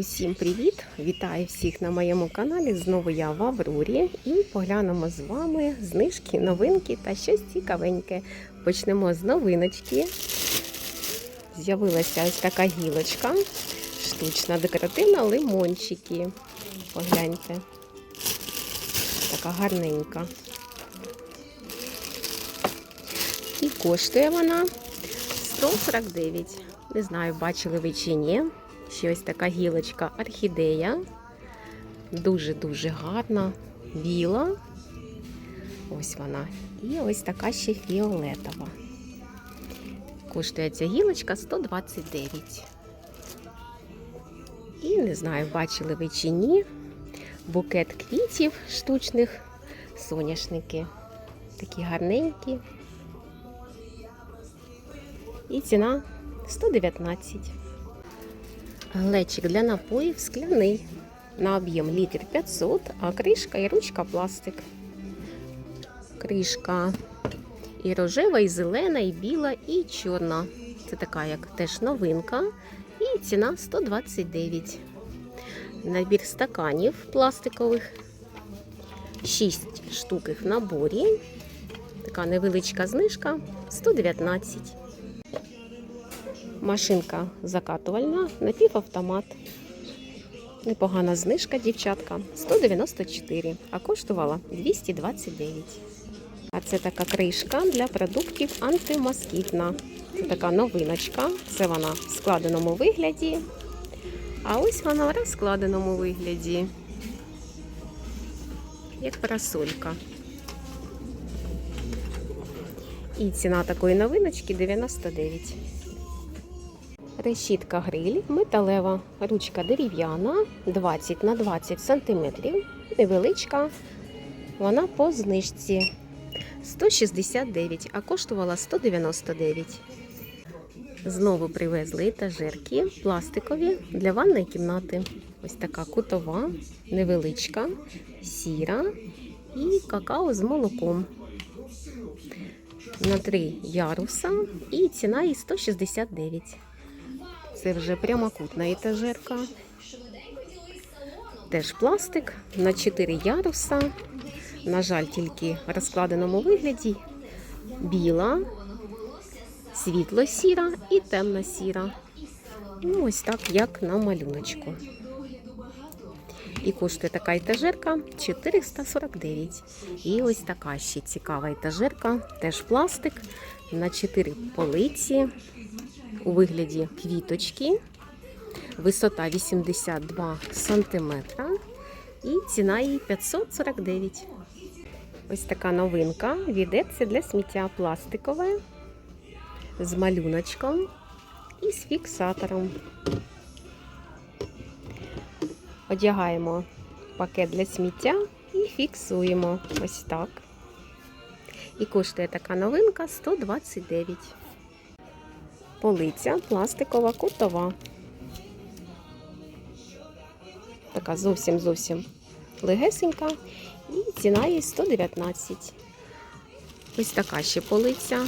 Усім привіт! Вітаю всіх на моєму каналі. Знову я в Аврорі і поглянемо з вами знижки, новинки та щось цікавеньке. Почнемо з новиночки. З'явилася ось така гілочка, штучна, декоративна, лимончики. Погляньте. Така гарненька. І коштує вона 149. Не знаю, бачили ви чи ні. Ще ось така гілочка орхідея. Дуже-дуже гарна, біла. Ось вона. І ось така ще фіолетова. Коштує ця гілочка 129. І не знаю, бачили ви чи ні. Букет квітів штучних, соняшники. Такі гарненькі. І ціна 119. Глечик для напоїв скляний. На об'єм літр 500, а кришка і ручка пластик. Кришка і рожева, і зелена, і біла, і чорна. Це така, як теж новинка. І ціна 129. Набір стаканів пластикових. 6 штук в наборі. Така невеличка знижка 119. Машинка закатувальна, напівавтомат. Непогана знижка, дівчатка. 194, а коштувала 229. А це така кришка для продуктів антимоскітна. Це така новиночка. Це вона в складеному вигляді. А ось вона в розкладеному вигляді. Як парасолька. І ціна такої новиночки 99. Решітка гриль металева, ручка дерев'яна 20 на 20 см. Невеличка. Вона по знижці 169, а коштувала 199. Знову привезли етажерки пластикові для ванної кімнати. Ось така кутова, невеличка, сіра і какао з молоком. На три яруса і ціна її 169. Це вже прямокутна етажерка. Теж пластик на 4 яруса. На жаль, тільки в розкладеному вигляді. Біла, світло-сіра і темно-сіра. Ну, ось так, як на малюночку. І коштує така етажерка 449. І ось така ще цікава етажерка, теж пластик на 4 полиці у вигляді квіточки, висота 82 см і ціна її 549. Ось така новинка. Відерце для сміття пластикове з малюночком і з фіксатором. Одягаємо пакет для сміття і фіксуємо ось так. І коштує така новинка 129 полиця пластикова кутова. Така зовсім зовсім легесенька. І ціна її 119. Ось така ще полиця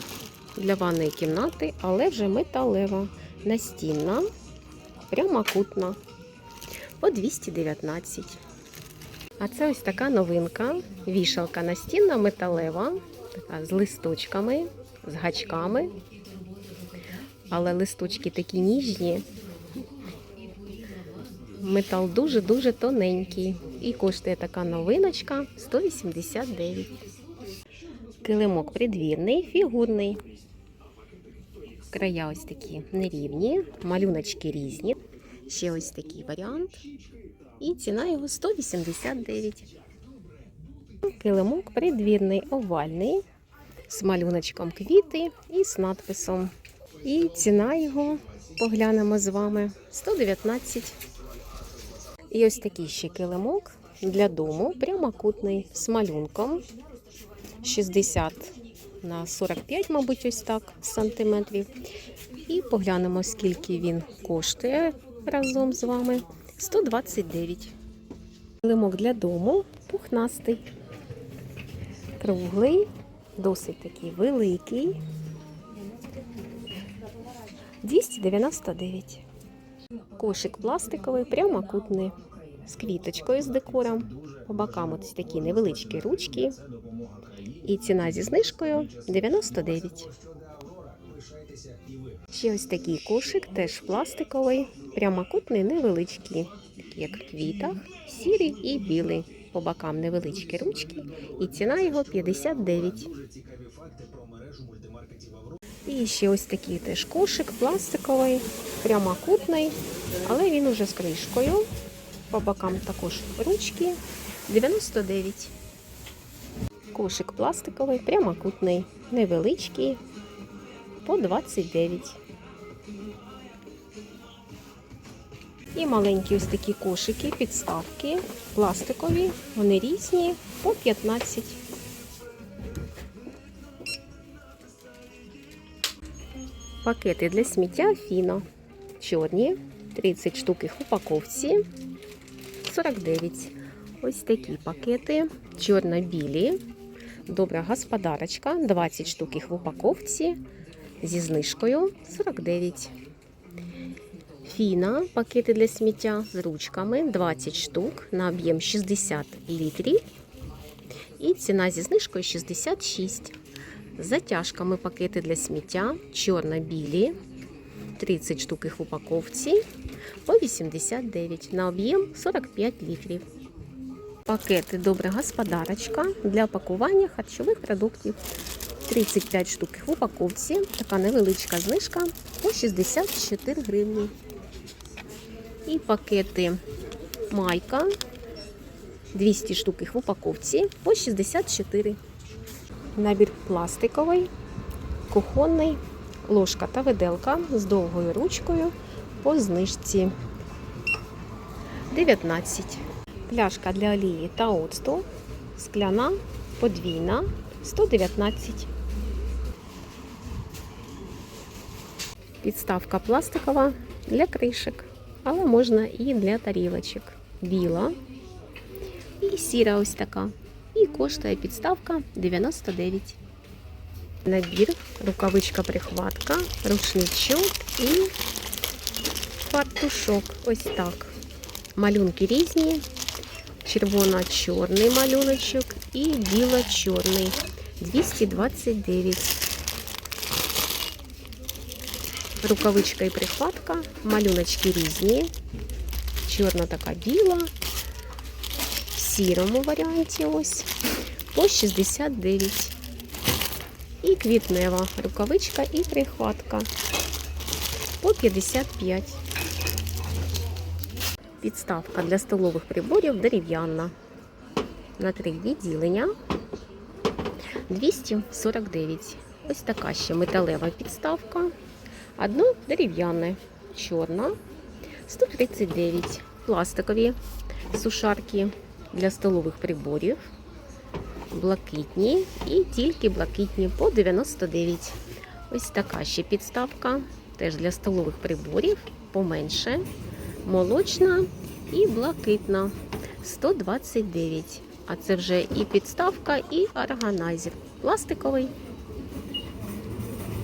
для ванної кімнати, але вже металева, настінна, прямокутна по 219. А це ось така новинка. Вішалка настінна, металева, така з листочками, з гачками але листочки такі ніжні. Метал дуже-дуже тоненький. І коштує така новиночка 189. Килимок придвірний, фігурний. Края ось такі нерівні, малюночки різні. Ще ось такий варіант. І ціна його 189. Килимок придвірний, овальний, з малюночком квіти і з надписом. І ціна його поглянемо з вами 119. І ось такий ще килимок для дому, прямокутний з малюнком 60 на 45, мабуть, ось так сантиметрів. І поглянемо, скільки він коштує разом з вами. 129. Килимок для дому пухнастий, круглий, досить такий великий. 299. Кошик пластиковий, прямокутний, з квіточкою з декором. По бокам ось такі невеличкі ручки. І ціна зі знижкою 99. Ще ось такий кошик, теж пластиковий, прямокутний, невеличкий, такий як в квітах, сірий і білий. По бокам невеличкі ручки, і ціна його 59. І ще ось такий теж кошик пластиковий, прямокутний, але він уже з кришкою. По бокам також ручки 99. Кошик пластиковий, прямокутний, невеличкий, по 29. І маленькі ось такі кошики, підставки, пластикові, вони різні, по 15. Пакети для сміття Фіно. Чорні, 30 штук їх в упаковці, 49. Ось такі пакети, чорно-білі. Добра господарочка, 20 штук їх в упаковці зі знижкою 49. Фіна, пакети для сміття з ручками 20 штук на об'єм 60 літрів. І ціна зі знижкою 66. Затяжками пакети для сміття чорно-білі. 30 штук їх в упаковці по 89 на об'єм 45 літрів. Пакети добра господарочка для пакування харчових продуктів. 35 штук в упаковці. Така невеличка знижка по 64 гривні. І пакети майка 200 штук в упаковці по 64. Набір пластиковий, кухонний, ложка та виделка з довгою ручкою по знижці 19. Пляшка для олії та оцту, скляна, подвійна 119. Підставка пластикова для кришек, але можна і для тарілочок. Біла і сіра ось така. І коштує підставка 99. Набір, рукавичка прихватка, рушничок і фартушок. Ось так. Малюнки різні. Червоно-чорний малюночок і біло-чорний. 229. Рукавичка і прихватка. Малюночки різні. Чорна така біла. Сірому варіанті ось. По 69. І квітнева рукавичка і прихватка. По 55. Підставка для столових приборів дерев'яна. На три відділення 249. Ось така ще металева підставка. Одну дерев'яне, чорна 139. Пластикові сушарки для столових приборів. Блакитні і тільки блакитні по 99. Ось така ще підставка. Теж для столових приборів поменше молочна і блакитна 129. А це вже і підставка, і органайзер. Пластиковий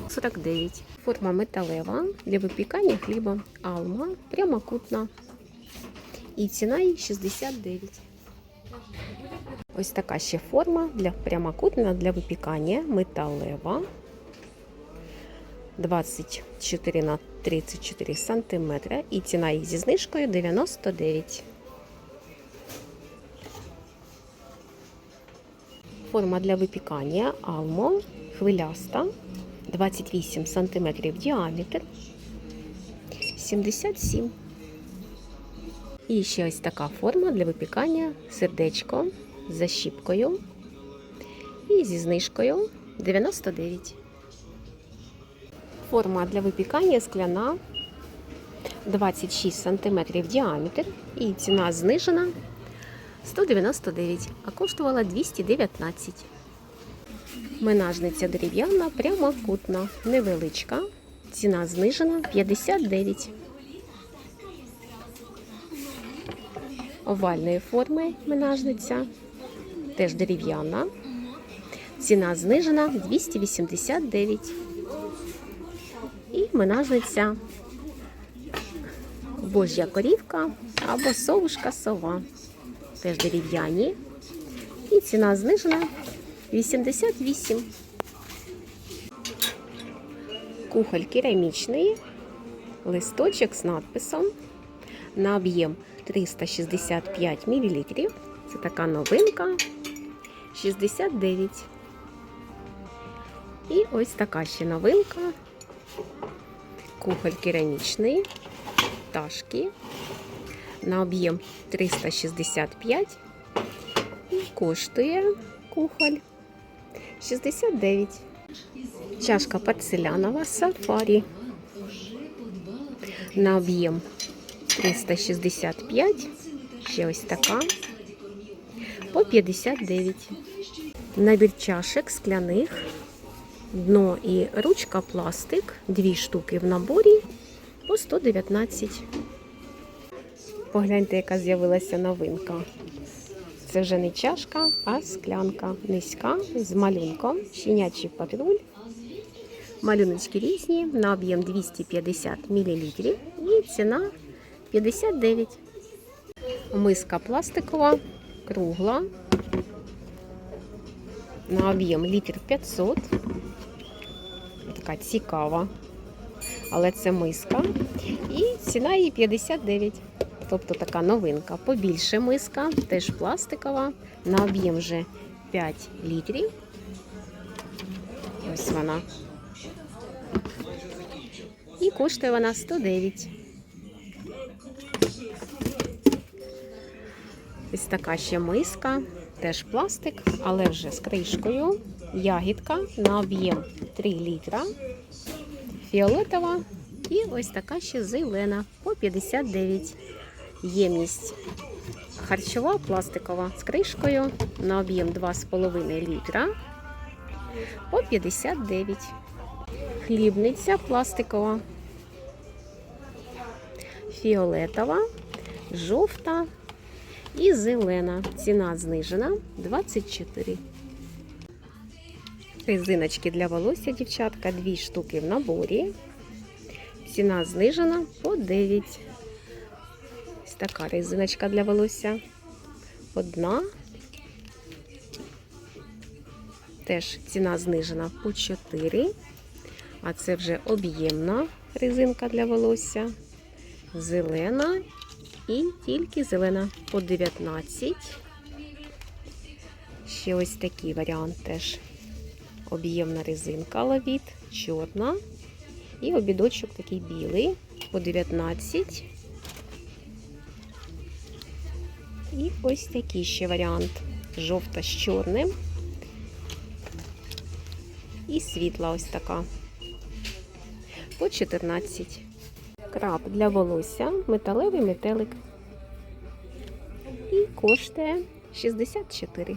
49. Форма металева для випікання хліба. Алма прямокутна. І ціна її 69. Ось така ще форма для прямокутна для випікання металева. 24 на 34 сантиметри. І ціна їх зі знижкою 99. Форма для випікання Алмо хвиляста 28 сантиметрів діаметр 77. І ще ось така форма для випікання сердечко з защіпкою і зі знижкою 99. Форма для випікання скляна 26 см діаметр і ціна знижена 199, а коштувала 219. Менажниця дерев'яна, прямокутна, невеличка. Ціна знижена 59. Овальної форми менажниця, теж дерев'яна. Ціна знижена 289. І менажниця Божя корівка або совушка сова. Теж дерев'яні. І ціна знижена 88. Кухоль керамічний, листочок з надписом на об'єм 365 мл. Це така новинка 69. І ось така ще новинка. Кухоль керамічний, пташки на об'єм 365 і коштує кухоль 69. Чашка порцелянова сафарі на об'єм 365. Ще ось така по 59. Набір чашек скляних, дно і ручка пластик, дві штуки в наборі по 119. Погляньте, яка з'явилася новинка. Це вже не чашка, а склянка низька з малюнком, щенячий патруль. Малюночки різні на об'єм 250 мл і ціна 59. Миска пластикова, кругла. На об'єм літр 500. Така цікава. Але це миска. І ціна її 59. Тобто така новинка. Побільше миска, теж пластикова. На об'єм вже 5 літрів. Ось вона. І коштує вона 109. Ось така ще миска, теж пластик, але вже з кришкою. Ягідка на об'єм 3 літра. Фіолетова. І ось така ще зелена по 59. Ємність харчова, пластикова з кришкою на об'єм 2,5 літра по 59. Хлібниця пластикова, фіолетова, жовта і зелена. Ціна знижена 24. Резиночки для волосся, дівчатка, дві штуки в наборі. Ціна знижена по 9. Ось така резиночка для волосся. Одна. Теж ціна знижена по 4. А це вже об'ємна резинка для волосся. Зелена і тільки зелена по 19. Ще ось такий варіант теж. Об'ємна резинка лавіт, чорна. І обідочок такий білий по 19. І ось такий ще варіант. Жовта з чорним. І світла ось така. По 14. Краб для волосся, металевий метелик. І коштує 64.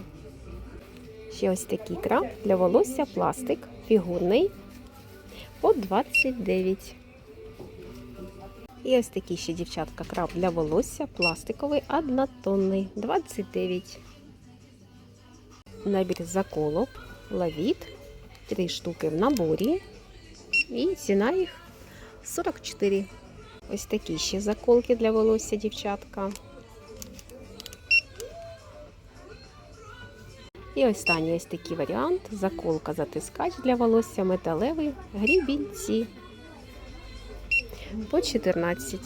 Ще ось такий краб для волосся, пластик, фігурний по 29. І ось такий ще дівчатка краб для волосся, пластиковий, однотонний, 29. Набір заколок, лавіт, три штуки в наборі. І ціна їх 44. Ось такі ще заколки для волосся, дівчатка. І останній ось такий варіант. Заколка затискач для волосся металевий, грібінці. По 14.